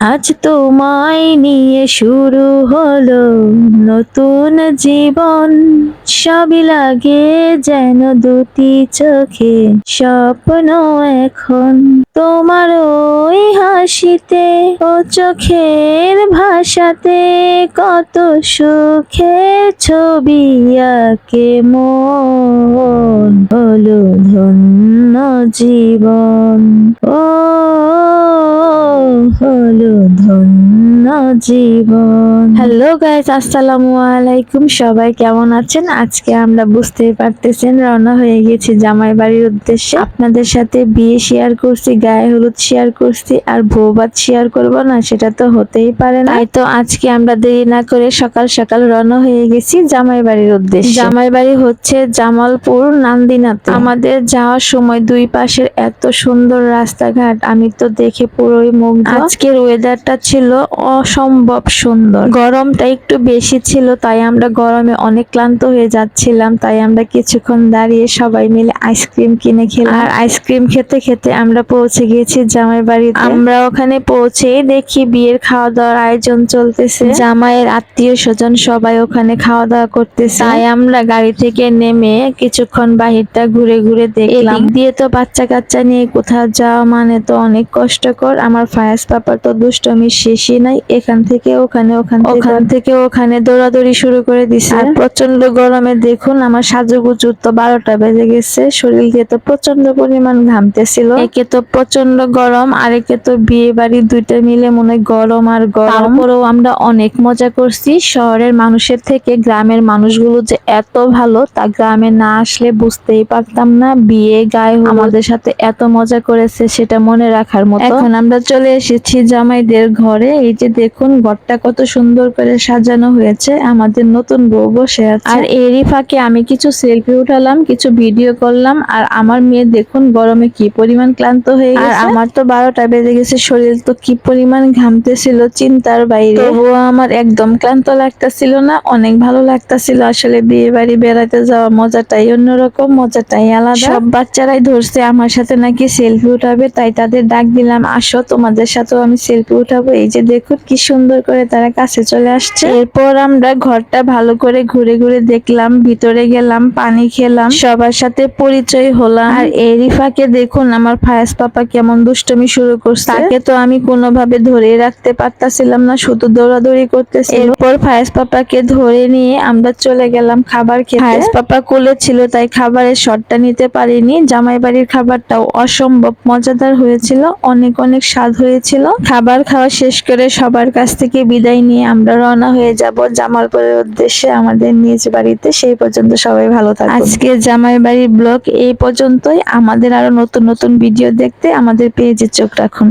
আজ তোমায় নিয়ে শুরু হলো নতুন জীবন। সবই লাগে যেন দুটি চোখে স্বপ্ন এখন। তোমার ওই হাসিতে ও চোখের ভাষাতে কত সুখে ছবি আঁকে মন। হলো ধন্য জীবন। ও, হলো ধন্য জীবন। হ্যালো গাইস আসসালামু আলাইকুম। সবাই কেমন আছেন? আজকে আমরা বুঝতেই পারতেছেন রওনা হয়ে গেছি জামাই বাড়ির উদ্দেশ্যে। আপনাদের সাথে বিয়ে শেয়ার করছি গায়ে হলুদ শেয়ার করছি আর বৌবাদ শেয়ার করব না সেটা তো হতেই পারে না। তো আজকে আমরা দেরি না করে সকাল সকাল রওনা হয়ে গেছি জামাই বাড়ির উদ্দেশ্যে। জামাই বাড়ি হচ্ছে জামালপুর নান্দিনাতে। আমাদের যাওয়ার সময় দুই পাশের এত সুন্দর রাস্তাঘাট আমি তো দেখে পুরোই মুগ্ধ। আজকের ওয়েদারটা ছিল অসম্ভব সুন্দর। গরমটা একটু বেশি ছিল, তাই আমরা গরমে অনেক ক্লান্ত হয়ে যাচ্ছিলাম, তাই আমরা কিছুক্ষণ দাঁড়িয়ে সবাই মিলে আইসক্রিম কিনে খেলাম। আর আইসক্রিম খেতে খেতে আমরা পৌঁছে গিয়েছি জামাই বাড়িতে আমরা ওখানে পৌঁছেই দেখি বিয়ের খাওয়া দাওয়ার আয়োজন চলতেছে। জামাইয়ের আত্মীয় স্বজন সবাই ওখানে খাওয়া দাওয়া করতেছে। তাই আমরা গাড়ি থেকে নেমে কিছুক্ষণ বাহিরটা ঘুরে ঘুরে দেখলাম। এদিক দিয়ে তো বাচ্চা কাচ্চা নিয়ে কোথাও যাওয়া মানে তো অনেক কষ্টকর। আমার ফায়াস পাপার তো দুষ্টমির শেষই নাই। এখান থেকে ওখানে ওখান ওখান থেকে ওখানে দৌড়াদৌড়ি শুরু করে দিছে। আর প্রচণ্ড গরমে দেখুন আমার সাজুগুজু তো বারোটা বেজে গেছে। শরীর দিয়ে তো প্রচণ্ড পরিমাণ ঘামতেছিল। একে তো প্রচণ্ড গরম আর একে তো বিয়ে বাড়ি দুইটা মিলে মনে গরম আর গরম। তারপরেও আমরা অনেক মজা করছি। শহরের মানুষের থেকে গ্রামের মানুষগুলো যে এত ভালো তা গ্রামে না আসলে বুঝতেই পারতাম না। বিয়ে গায়ে আমাদের সাথে এত মজা করেছে সেটা মনে রাখার মতো। এখন আমরা চলে এসেছি জামাইদের ঘরে এই যে দেখুন ঘরটা কত সুন্দর করে সাজানো হয়েছে আমাদের নতুন বউ বসে আছে। আর এরই ফাঁকে আমি কিছু সেলফি উঠালাম কিছু ভিডিও করলাম আর আমার মেয়ে দেখুন গরমে কি পরিমাণ ক্লান্ত হয়ে গেছে। আর আমার তো বারোটা বেজে গেছে শরীর তো কি পরিমাণ ঘামতেছিল চিন্তার বাইরে। তবুও আমার একদম ক্লান্ত লাগতেছিল না অনেক ভালো লাগতেছিল। আসলে বিয়ে বাড়ি বেড়াতে যাওয়া মজাটাই অন্যরকম মজাটাই আলাদা। সব বাচ্চারাই ধরছে আমার সাথে নাকি সেলফি উঠাবে তাই তাদের ডাক দিলাম আসো তোমাদের সাথেও আমি সেলফি উঠাবো। এই যে দেখুন কি সুন্দর করে তারা কাছে চলে আসছে। এরপর আমরা ঘরটা ভালো করে ঘুরে ঘুরে দেখলাম, ভিতরে গেলাম, পানি খেলাম, সবার সাথে পরিচয় হলাম। আর এরই ফাঁকে দেখুন, আমার ফায়াস পাপা কেমন দুষ্টমি শুরু করছে। তাকে তো আমি কোনোভাবে ধরে রাখতে পারতাছিলাম না, শুধু দৌড়াদৌড়ি করতেছি। এরপর ফায়াস পাপাকে ধরে নিয়ে আমরা চলে গেলাম খাবার খেতে। ফায়াস পাপা কোলে ছিল, তাই খাবারের শটটা নিতে পারিনি। জামাই বাড়ির খাবারটাও অসম্ভব মজাদার হয়েছিল, অনেক অনেক স্বাদ হয়েছিল। খাবার খাওয়া শেষ করে সবার কাছ থেকে বিদায় নিয়ে আমরা রওনা হয়ে যাব। জামালপুরের উদ্দেশ্যে আমাদের নিজ বাড়িতে। সেই পর্যন্ত সবাই ভালো থাকবে আজকে জামাই বাড়ির ব্লগ এই পর্যন্তই। আমাদের আরও নতুন নতুন ভিডিও দেখতে আমাদের পেজে চোখ রাখুন।